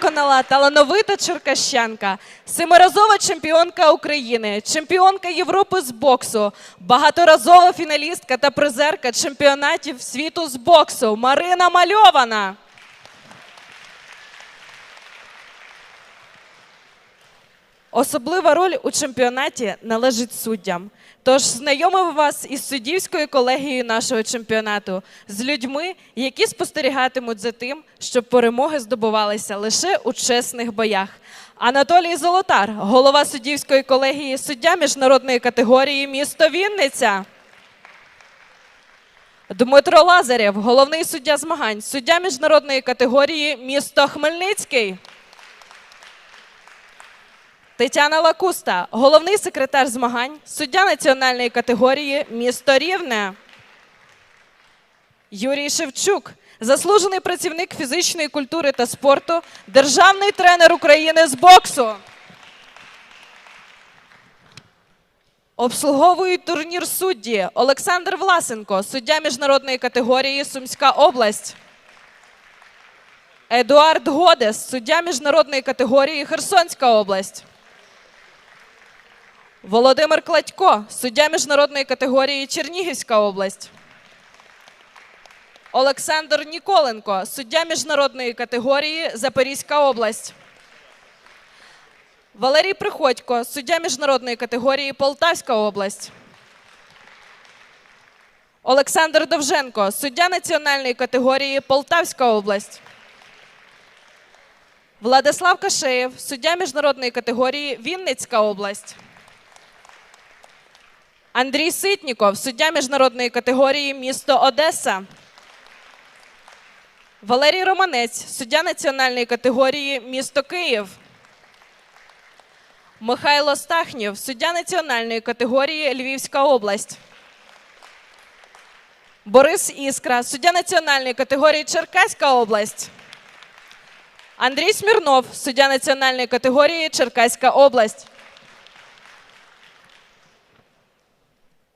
Виконала талановита черкащанка, семиразова чемпіонка України, чемпіонка Європи з боксу, багаторазова фіналістка та призерка чемпіонатів світу з боксу Марина Мальована. Особлива роль у чемпіонаті належить суддям. Тож знайомив вас із суддівською колегією нашого чемпіонату, з людьми, які спостерігатимуть за тим, щоб перемоги здобувалися лише у чесних боях. Анатолій Золотар, голова суддівської колегії, суддя міжнародної категорії місто Вінниця. Дмитро Лазарєв, головний суддя змагань, суддя міжнародної категорії місто Хмельницький. Тетяна Лакуста, головний секретар змагань, суддя національної категорії місто Рівне. Юрій Шевчук, заслужений працівник фізичної культури та спорту, державний тренер України з боксу. Обслуговують турнір судді Олександр Власенко, суддя міжнародної категорії Сумська область. Едуард Годес, суддя міжнародної категорії Херсонська область. Володимир Кладько, суддя міжнародної категорії Чернігівська область. Олександр Ніколенко, суддя міжнародної категорії Запорізька область. Валерій Приходько, суддя міжнародної категорії Полтавська область. Олександр Довженко, суддя національної категорії Полтавська область. Владислав Кашеєв, суддя міжнародної категорії Вінницька область. Андрій Ситніков, суддя міжнародної категорії місто Одеса. Валерій Романець, суддя національної категорії місто Київ. Михайло Стахнєв, суддя національної категорії Львівська область. Борис Іскра, суддя національної категорії Черкаська область. Андрій Смірнов, суддя національної категорії Черкаська область.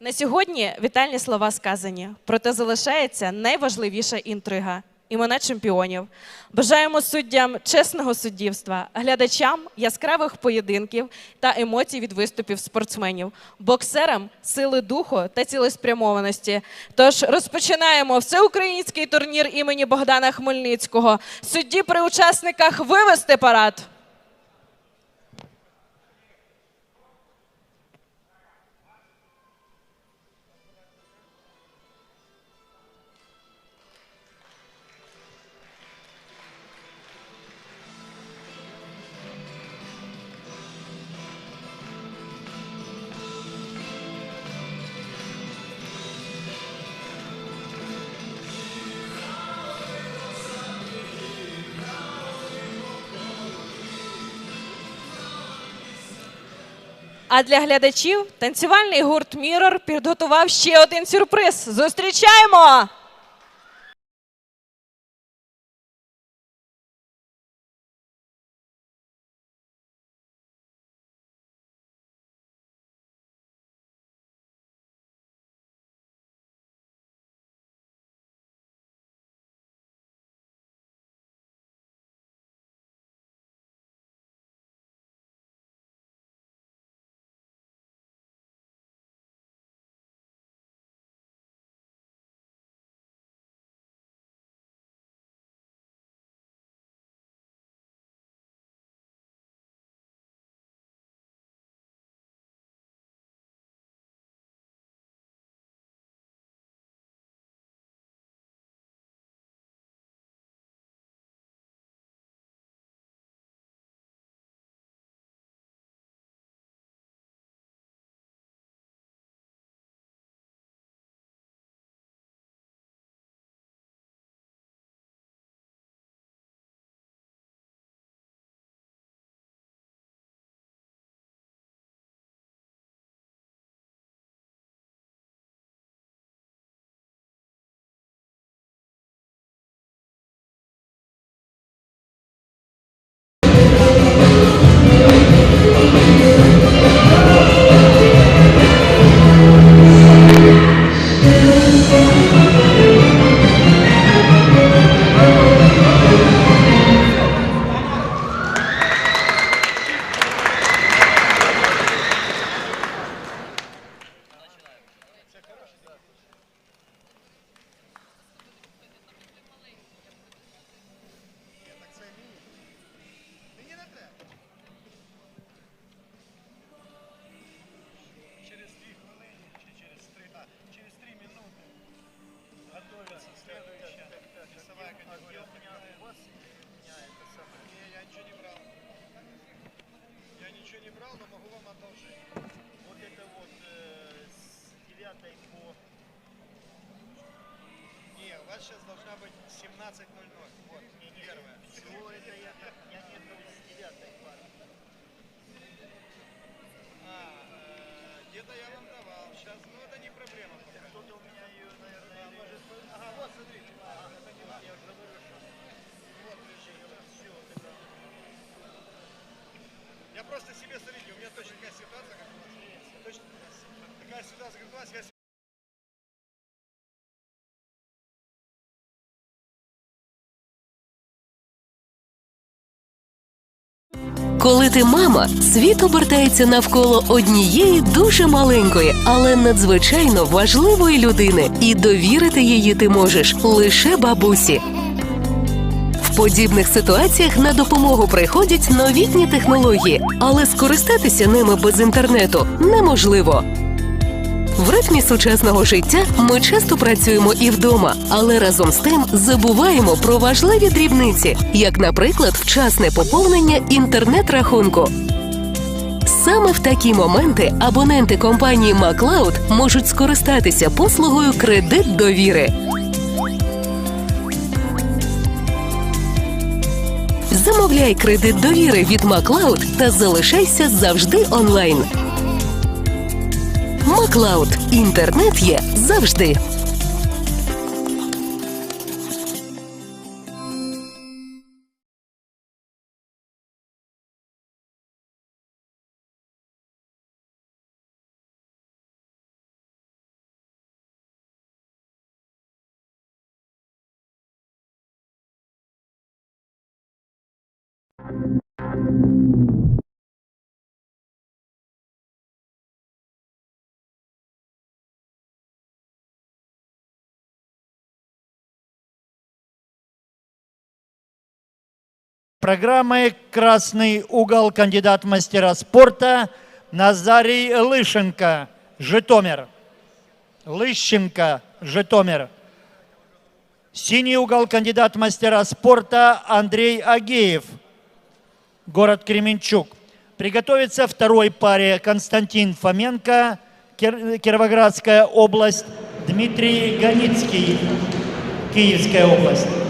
На сьогодні вітальні слова сказані, проте залишається найважливіша інтрига імена чемпіонів. Бажаємо суддям чесного суддівства, глядачам яскравих поєдинків та емоцій від виступів спортсменів, боксерам сили духу та цілеспрямованості. Тож розпочинаємо всеукраїнський турнір імені Богдана Хмельницького. Судді при учасниках вивести парад. А для глядачів танцювальний гурт Мірор підготував ще один сюрприз. Зустрічаємо! Ничего не брал, но могу вам одолжить. Вот это вот э, с 9 по... Не, у вас сейчас должна быть 17.00. Вот, не, не первая. Все это я, я нету с 9 пары. А, э, где-то я вам давал. Сейчас, ну это не проблема. Кто-то у меня ее, наверное, может... Ага, вот, смотрите. Просто себе, смотрите, у меня точно такая ситуация, как у вас. Точно такая ситуация, как у вас. Я Коли ти мама, світ обертається навколо однієї дуже маленької, але надзвичайно важливої людини, і довірити її ти можеш лише бабусі. В подібних ситуаціях на допомогу приходять новітні технології, але скористатися ними без інтернету неможливо. В ритмі сучасного життя ми часто працюємо і вдома, але разом з тим забуваємо про важливі дрібниці, як, наприклад, вчасне поповнення інтернет-рахунку. Саме в такі моменти абоненти компанії MacLeod можуть скористатися послугою кредит довіри. Замовляй кредит довіри від Маклауд та залишайся завжди онлайн. Маклауд. Інтернет є завжди. Программой «Красный угол» кандидат мастера спорта Назарий Лыщенко, Житомир. Лыщенко, Житомир. Синий угол кандидат мастера спорта Андрей Агеев, город Кременчуг. Приготовиться второй паре Константин Фоменко, Кир- Кировоградская область, Дмитрий Ганицкий, Киевская область.